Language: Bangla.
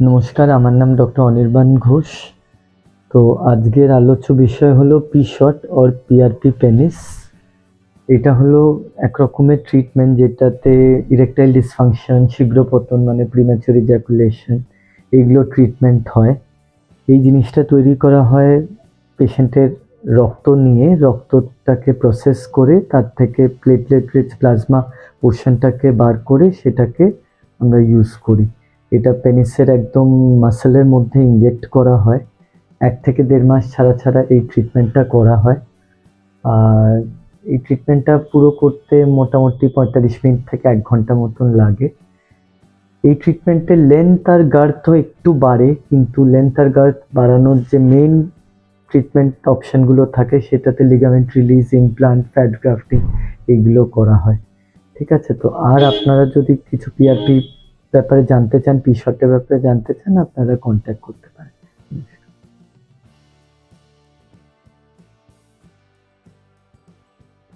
নমস্কার, আমার নাম ডক্টর অনির্বাণ ঘোষ। তো আজকের আলোচ্য বিষয় হলো P shot or PRP penis এটা হলো এক রকমের ট্রিটমেন্ট যেটাতে ইরেকটাইল ডিসফাংশন শীঘ্র পতন মানে প্রিম্যাচুর ইজাকুলেশন এইগুলো ট্রিটমেন্ট হয়। এই জিনিসটা তৈরি করা হয় পেশেন্টের রক্ত নিয়ে। রক্তটাকে প্রসেস করে, তার থেকে প্লেটলেট রিচ প্লাজমা পোর্শনটাকে বার করে সেটাকে আমরা ইউজ করি। এটা পেনিসের একদম মাসেলের মধ্যে ইনজেক্ট করা হয়। এক থেকে দেড় মাস ছাড়া ছাড়া এই ট্রিটমেন্টটা করা হয়। আর এই ট্রিটমেন্টটা পুরো করতে মোটামুটি পঁয়তাল্লিশ মিনিট থেকে এক ঘণ্টা মতন লাগে। এই ট্রিটমেন্টের লেন্থ আর গার্থও একটু বাড়ে, কিন্তু লেন্থ আর গার্থ বাড়ানোর যে মেইন ট্রিটমেন্ট অপশানগুলো থাকে, সেটাতে ligament release implant fat grafting এগুলো করা হয়। ঠিক আছে? তো আর আপনারা যদি কিছু পিআরপি ব্যাপারে জানতে চান পি ব্যাপারে জানতে চান আপনারা কন্ট্যাক্ট করতে পারেন।